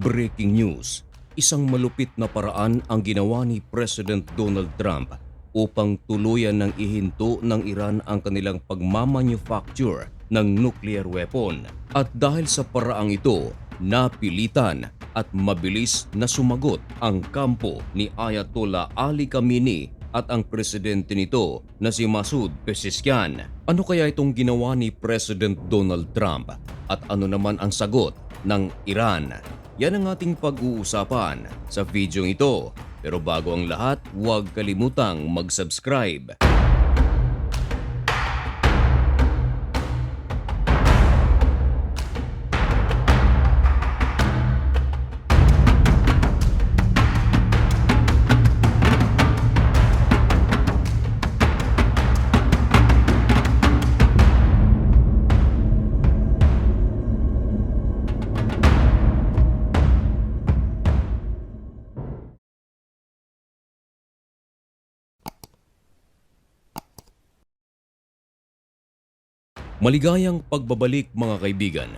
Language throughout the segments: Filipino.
Breaking news, isang malupit na paraan ang ginawa ni President Donald Trump upang tuluyan ng ihinto ng Iran ang kanilang pagmamanufacture ng nuclear weapon. At dahil sa paraang ito, napilitan at mabilis na sumagot ang kampo ni Ayatollah Ali Khamenei at ang presidente nito na si Masoud Pezeshkian. Ano kaya itong ginawa ni President Donald Trump at ano naman ang sagot ng Iran? Yan ang ating pag-uusapan sa video ito. Pero bago ang lahat, huwag kalimutang mag-subscribe. Maligayang pagbabalik mga kaibigan.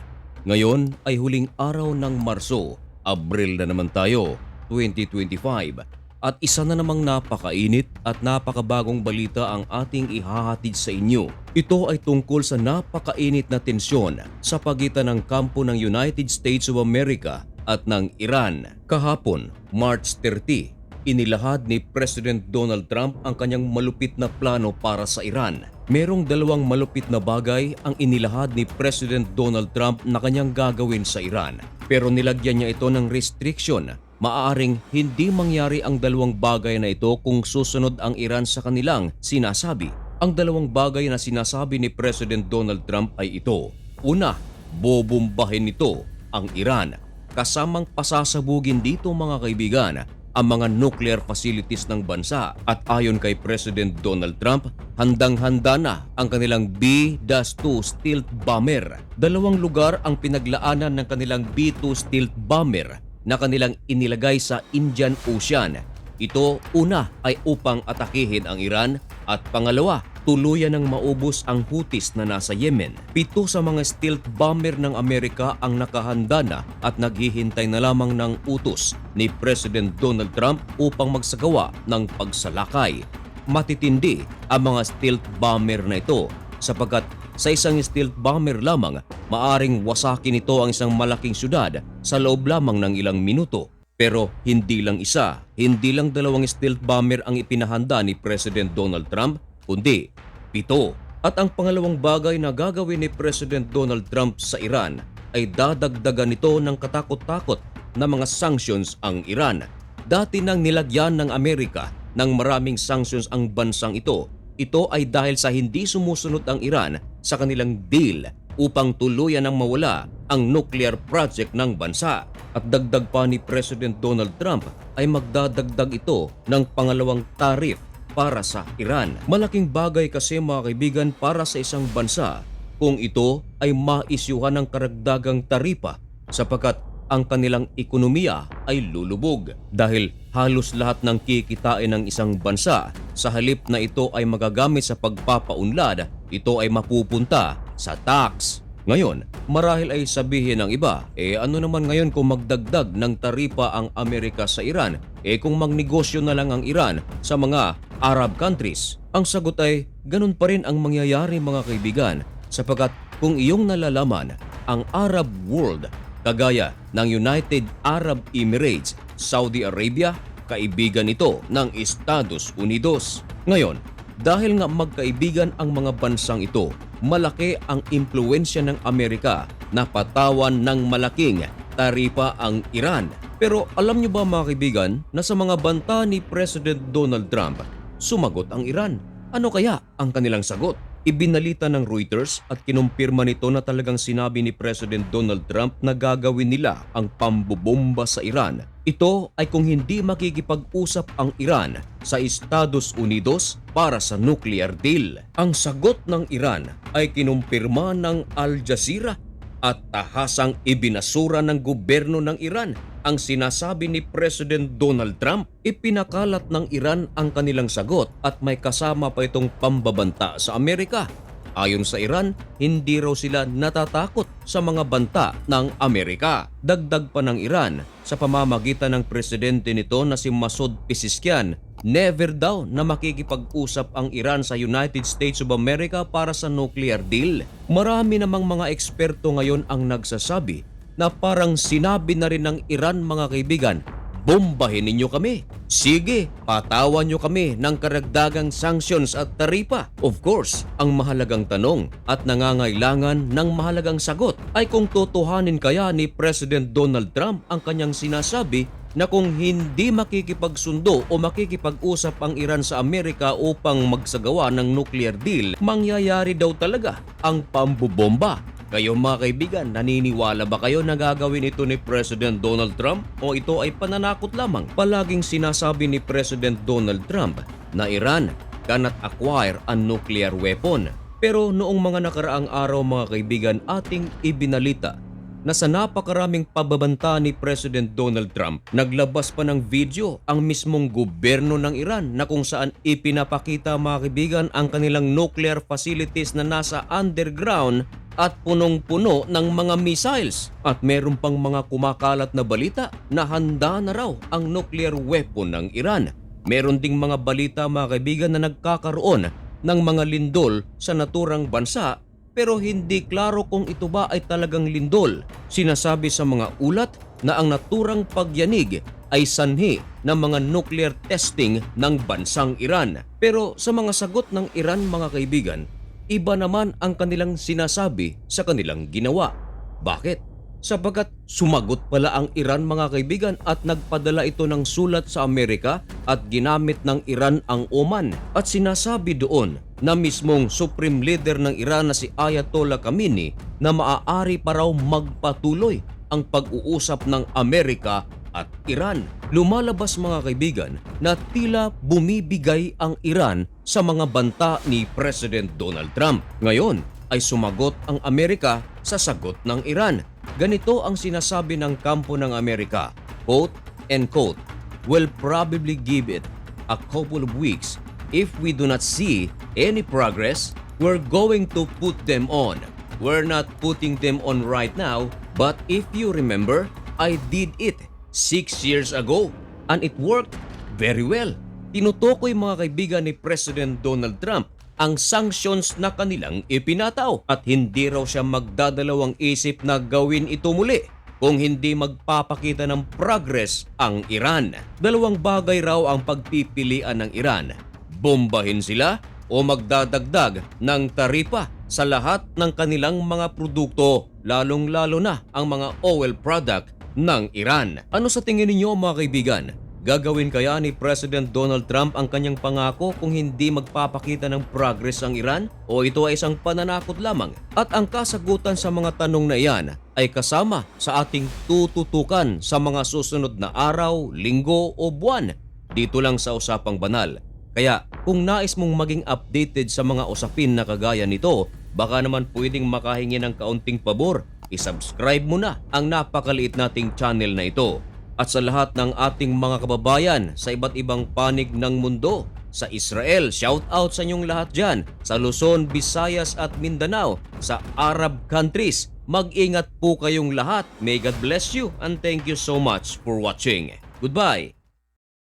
Ngayon ay huling araw ng Marso, Abril na naman tayo, 2025. At isa na namang napakainit at napakabagong balita ang ating ihahatid sa inyo. Ito ay tungkol sa napakainit na tensyon sa pagitan ng kampo ng United States of America at ng Iran. Kahapon, March 30, inilahad ni President Donald Trump ang kanyang malupit na plano para sa Iran. Merong dalawang malupit na bagay ang inilahad ni President Donald Trump na kanyang gagawin sa Iran. Pero nilagyan niya ito ng restriction. Maaaring hindi mangyari ang dalawang bagay na ito kung susunod ang Iran sa kanilang sinasabi. Ang dalawang bagay na sinasabi ni President Donald Trump ay ito. Una, bobombahin nito ang Iran. Kasamang pasasabugin dito mga kaibigan ang mga nuclear facilities ng bansa at ayon kay President Donald Trump, handang-handa na ang kanilang B-2 stealth bomber. Dalawang lugar ang pinaglaanan ng kanilang B-2 stealth bomber na kanilang inilagay sa Indian Ocean. Ito una ay upang atakihin ang Iran at pangalawa tuluyan ng maubos ang Houthis na nasa Yemen. Pito sa mga stealth bomber ng Amerika ang nakahanda na at naghihintay na lamang ng utos ni President Donald Trump upang magsagawa ng pagsalakay. Matitindi ang mga stealth bomber na ito sapagkat sa isang stealth bomber lamang, maaring wasakin ito ang isang malaking syudad sa loob lamang ng ilang minuto. Pero hindi lang isa, hindi lang dalawang stealth bomber ang ipinahanda ni President Donald Trump, kundi pito. At ang pangalawang bagay na gagawin ni President Donald Trump sa Iran ay dadagdagan nito ng katakot-takot na mga sanctions ang Iran. Dati nang nilagyan ng Amerika ng maraming sanctions ang bansang ito, ito ay dahil sa hindi sumusunod ang Iran sa kanilang deal upang tuluyan ang mawala ang nuclear project ng bansa. At dagdag pa ni President Donald Trump ay magdadagdag ito ng pangalawang tarif para sa Iran. Malaking bagay kasi mga kaibigan para sa isang bansa kung ito ay maisyuhan ng karagdagang taripa sapagkat ang kanilang ekonomiya ay lulubog dahil halos lahat ng kikitain ng isang bansa sa halip na ito ay magagamit sa pagpapaunlad, ito ay mapupunta sa tax. Ngayon, marahil ay sabihin ng iba, eh ano naman ngayon kung magdagdag ng taripa ang Amerika sa Iran? Eh kung magnegosyo na lang ang Iran sa mga Arab countries? Ang sagot ay ganun pa rin ang mangyayari mga kaibigan sapagkat kung iyong nalalaman, ang Arab world kagaya ng United Arab Emirates, Saudi Arabia, kaibigan ito ng Estados Unidos. Ngayon, dahil nga magkaibigan ang mga bansang ito, malaki ang impluensya ng Amerika na patawan ng malaking taripa ang Iran. Pero alam niyo ba mga kaibigan na sa mga banta ni President Donald Trump, sumagot ang Iran. Ano kaya ang kanilang sagot? Ibinalita ng Reuters at kinumpirma nito na talagang sinabi ni President Donald Trump na gagawin nila ang pambobomba sa Iran. Ito ay kung hindi makikipag-usap ang Iran sa Estados Unidos para sa nuclear deal. Ang sagot ng Iran ay kinumpirma ng Al Jazeera at tahasang ibinasura ng gobyerno ng Iran ang sinasabi ni President Donald Trump. Ipinakalat ng Iran ang kanilang sagot at may kasama pa itong pambabanta sa Amerika. Ayon sa Iran, hindi raw sila natatakot sa mga banta ng Amerika. Dagdag pa ng Iran, sa pamamagitan ng presidente nito na si Masoud Pezeshkian, never daw na makikipag-usap ang Iran sa United States of America para sa nuclear deal. Marami namang mga eksperto ngayon ang nagsasabi na parang sinabi na rin ng Iran mga kaibigan bombahin ninyo kami. Sige, patawan nyo kami ng karagdagang sanctions at taripa. Of course, ang mahalagang tanong at nangangailangan ng mahalagang sagot ay kung totohanin kaya ni President Donald Trump ang kanyang sinasabi na kung hindi makikipagsundo o makikipag-usap ang Iran sa Amerika upang magsagawa ng nuclear deal, mangyayari daw talaga ang pambubomba kayo mga kaibigan, naniniwala ba kayo na gagawin ito ni President Donald Trump o ito ay pananakot lamang? Palaging sinasabi ni President Donald Trump na Iran cannot acquire a nuclear weapon. Pero noong mga nakaraang araw mga kaibigan ating ibinalita na sa napakaraming pababanta ni President Donald Trump, naglabas pa ng video ang mismong gobyerno ng Iran na kung saan ipinapakita mga kaibigan ang kanilang nuclear facilities na nasa underground at punong-puno ng mga missiles. At meron pang mga kumakalat na balita na handa na raw ang nuclear weapon ng Iran. Meron ding mga balita mga kaibigan na nagkakaroon ng mga lindol sa naturang bansa pero hindi klaro kung ito ba ay talagang lindol. Sinasabi sa mga ulat na ang naturang pagyanig ay sanhi ng mga nuclear testing ng bansang Iran. Pero sa mga sagot ng Iran mga kaibigan, iba naman ang kanilang sinasabi sa kanilang ginawa. Bakit? Sapagat sumagot pala ang Iran mga kaibigan at nagpadala ito ng sulat sa Amerika at ginamit ng Iran ang Oman. At sinasabi doon na mismong Supreme Leader ng Iran na si Ayatollah Khamenei na maaari pa raw magpatuloy ang pag-uusap ng Amerika at Iran. Lumalabas mga kaibigan na tila bumibigay ang Iran sa mga banta ni President Donald Trump. Ngayon ay sumagot ang Amerika sa sagot ng Iran. Ganito ang sinasabi ng kampo ng Amerika, quote and quote, will probably give it a couple of weeks. If we do not see any progress, we're going to put them on. We're not putting them on right now, but if you remember, I did it six years ago and it worked very well. Tinutukoy mga kaibigan ni President Donald Trump ang sanctions na kanilang ipinataw at hindi raw siya magdadalawang isip na gawin ito muli kung hindi magpapakita ng progress ang Iran. Dalawang bagay raw ang pagpipilian ng Iran. Bombahin sila o magdadagdag ng taripa sa lahat ng kanilang mga produkto, lalong-lalo na ang mga oil product ng Iran. Ano sa tingin ninyo mga kaibigan? Gagawin kaya ni President Donald Trump ang kanyang pangako kung hindi magpapakita ng progress ang Iran? O ito ay isang pananakot lamang? At ang kasagutan sa mga tanong na iyan ay kasama sa ating tututukan sa mga susunod na araw, linggo o buwan dito lang sa Usapang Banal. Kaya kung nais mong maging updated sa mga usapin na kagaya nito, baka naman pwedeng makahingi ng kaunting pabor. I-subscribe mo na ang napakaliit nating channel na ito at sa lahat ng ating mga kababayan sa iba't ibang panig ng mundo. Sa Israel, shout out sa inyong lahat dyan. Sa Luzon, Visayas at Mindanao. Sa Arab countries, mag-ingat po kayong lahat. May God bless you and thank you so much for watching. Goodbye!